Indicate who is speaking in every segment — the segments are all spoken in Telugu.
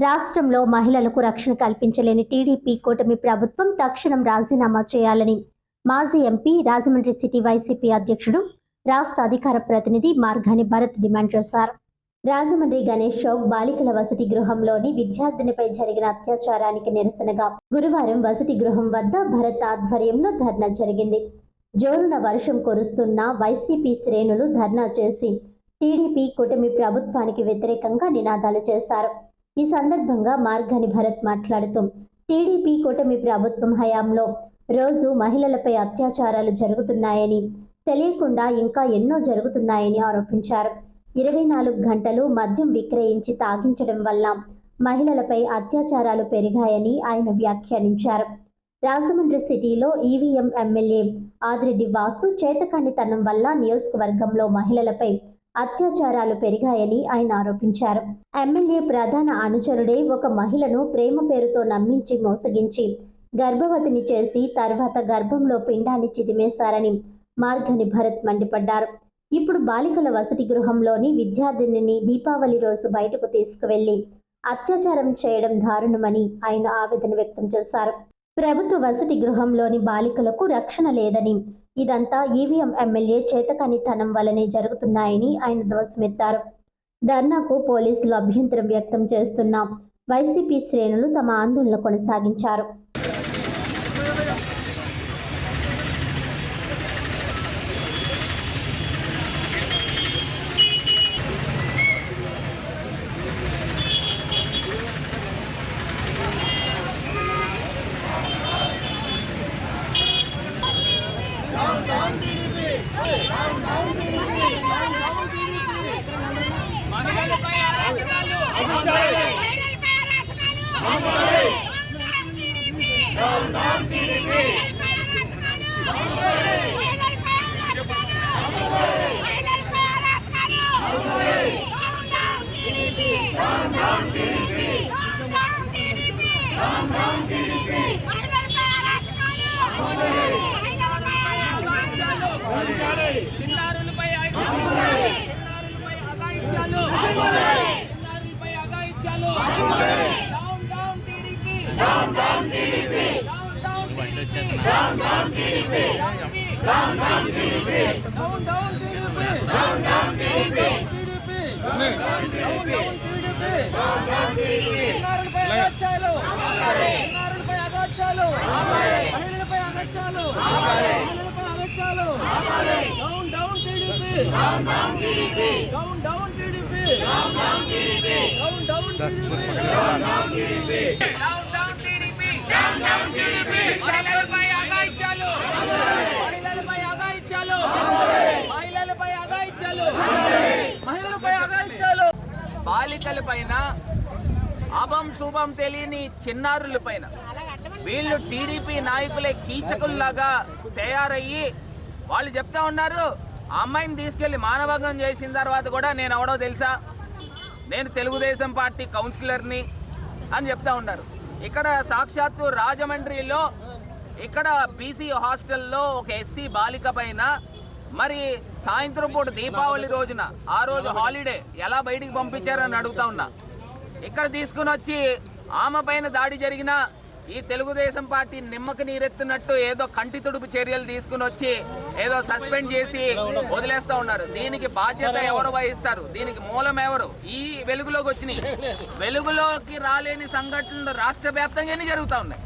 Speaker 1: రాష్ట్రంలో మహిళలకు రక్షణ కల్పించలేని టీడీపీ కూటమి ప్రభుత్వం తక్షణం రాజీనామా చేయాలని మాజీ ఎంపీ రాజమండ్రి సిటీ వైసీపీ అధ్యక్షుడు రాష్ట్ర అధికార ప్రతినిధి మార్గాని భరత్ డిమాండ్ చేశారు. రాజమండ్రి గణేష్ చౌక్ బాలికల వసతి గృహంలోని విద్యార్థినిపై జరిగిన అత్యాచారానికి నిరసనగా గురువారం వసతి గృహం వద్ద భరత్ ఆధ్వర్యంలో ధర్నా జరిగింది. జోరున వర్షం కురుస్తున్న వైసీపీ శ్రేణులు ధర్నా చేసి టీడీపీ కూటమి ప్రభుత్వానికి వ్యతిరేకంగా నినాదాలు చేశారు. ఈ సందర్భంగా మార్గని భరత్ మాట్లాడుతూ టీడీపీ కూటమి ప్రభుత్వం హయాంలో రోజు మహిళలపై అత్యాచారాలు జరుగుతున్నాయని తెలియకుండా ఇంకా ఎన్నో జరుగుతున్నాయని ఆరోపించారు. ఇరవై నాలుగు గంటలు మద్యం విక్రయించి తాగించడం వల్ల మహిళలపై అత్యాచారాలు పెరిగాయని ఆయన వ్యాఖ్యానించారు. రాజమండ్రి సిటీలో ఈవీఎం ఎమ్మెల్యే ఆదిరెడ్డి వాసు చేతకానితనం వల్ల నియోజకవర్గంలో మహిళలపై అత్యాచారాలు పెరిగాయని ఆయన ఆరోపించారు. ఎమ్మెల్యే ప్రధాన అనుచరుడే ఒక మహిళను ప్రేమ పేరుతో నమ్మించి మోసగించి గర్భవతిని చేసి తర్వాత గర్భంలో పిండాన్ని చిదిమేశారని మార్గని భరత్ మండిపడ్డారు. ఇప్పుడు బాలికల వసతి గృహంలోని విద్యార్థినిని దీపావళి రోజు బయటకు తీసుకువెళ్ళి అత్యాచారం చేయడం దారుణమని ఆయన ఆవేదన వ్యక్తం చేశారు. ప్రభుత్వ వసతి గృహంలోని బాలికలకు రక్షణ లేదని. ఇదంతా ఈవీఎం ఎమ్మెల్యే చేతకానితనం వలనే జరుగుతున్నాయని ఆయన ధ్వసమెత్తారు ధర్నాకు పోలీసులు అభ్యంతరం వ్యక్తం చేస్తున్న వైసీపీ శ్రేణులు తమ ఆందోళన కొనసాగించారు
Speaker 2: మహిళలపై అరాచకాలు మహిళలపై అరాచకాలు డౌన్ డౌన్ టీడీపీ మహిళలపై అరాచకాలు మహిళలపై అరాచకాలు down down TDP down down TDP down down TDP down down TDP మహిళలపై అరాచకాలు మహిళలపై అరాచకాలు చిన్నారులపై చిన్నారులపై అగాయిత్యాలు చిన్నారులపై అగాయిత్యాలు down down TDP down down TDP down down TDP down down TDP down బాలికల పైన అభం శుభం తెలియని చిన్నారుల పైన. వీళ్ళు టీడీపీ నాయకులే కీచకుల్లాగా తయారయ్యి వాళ్ళు చెప్తా ఉన్నారు అమ్మాయిని తీసుకెళ్ళి మానభంగం చేసిన తర్వాత కూడా నేను ఎవడో తెలుసా? నేను తెలుగుదేశం పార్టీ కౌన్సిలర్ని అని చెప్తా ఉన్నారు. ఇక్కడ సాక్షాత్తు రాజమండ్రిలో ఇక్కడ బీసీ హాస్టల్లో ఒక ఎస్సీ బాలిక పైన మరి సాయంత్రం పూట దీపావళి రోజున ఆ రోజు హాలిడే ఎలా బయటికి పంపించారని అడుగుతా ఉన్నా. ఇక్కడ తీసుకుని వచ్చి ఆమె పైన దాడి జరిగిన ఈ తెలుగుదేశం పార్టీ నిమ్మకి నీరెత్తినట్టు ఏదో కంటి తుడుపు చర్యలు తీసుకుని వచ్చి ఏదో సస్పెండ్ చేసి వదిలేస్తా ఉన్నారు. దీనికి బాధ్యత ఎవరు వహిస్తారు? దీనికి మూలం ఎవరు? ఈ వెలుగులోకి వచ్చినాయి. వెలుగులోకి రాలేని సంఘటనలు రాష్ట్ర వ్యాప్తంగా ఎన్ని జరుగుతూ ఉన్నాయి.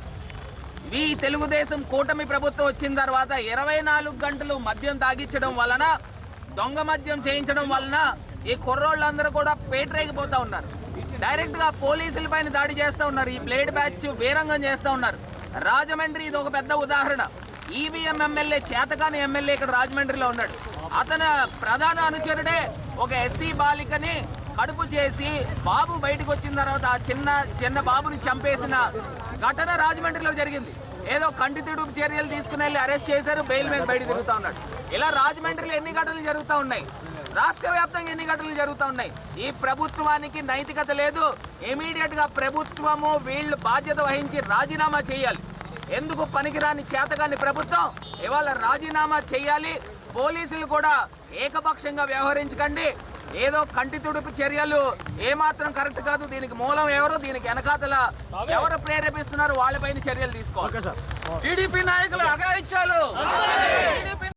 Speaker 2: మీ తెలుగుదేశం కూటమి ప్రభుత్వం వచ్చిన తర్వాత ఇరవై నాలుగు గంటలు మద్యం తాగించడం వలన దొంగ మద్యం చేయించడం వలన ఈ కుర్రోళ్ళందరూ కూడా పేటరేగిపోతూ ఉన్నారు. డైరెక్ట్గా పోలీసుల పైన దాడి చేస్తూ ఉన్నారు. ఈ ప్లేట్ బ్యాచ్ వీరంగం చేస్తూ ఉన్నారు. రాజమండ్రి ఇది ఒక పెద్ద ఉదాహరణ. ఈవీఎం ఎమ్మెల్యే చేతకాని ఎమ్మెల్యే ఇక్కడ రాజమండ్రిలో ఉన్నాడు. అతను ప్రధాన అనుచరుడే ఒక ఎస్సీ బాలికని కడుపు చేసి బాబు బయటకు వచ్చిన తర్వాత ఆ చిన్న చిన్న బాబుని చంపేసిన ఘటన రాజమండ్రిలో జరిగింది. ఏదో కంటి తిడుపు చర్యలు తీసుకుని వెళ్ళి అరెస్ట్ చేశారు బెయిల్ మీద బయట తిరుగుతూ ఉన్నాడు. ఇలా రాజమండ్రిలో ఎన్ని ఘటనలు జరుగుతూ ఉన్నాయి? రాష్ట్ర వ్యాప్తంగా ఎన్ని ఘటనలు జరుగుతూ ఉన్నాయి? ఈ ప్రభుత్వానికి నైతికత లేదు. ఇమీడియట్గా ప్రభుత్వము వీళ్ళు బాధ్యత వహించి రాజీనామా చేయాలి. ఎందుకు పనికిరాని చేతగాని ప్రభుత్వం? ఇవాళ రాజీనామా చేయాలి. పోలీసులు కూడా ఏకపక్షంగా వ్యవహరించకండి. ఏదో కంటి తుడుపు చర్యలు ఏమాత్రం కరెక్ట్ కాదు. దీనికి మూలం ఎవరు? దీనికి వెనకాతల ఎవరు ప్రేరేపిస్తున్నారు? వాళ్ళపైన చర్యలు తీసుకోవాలి. టీడీపీ నాయకులు అగాయించాలు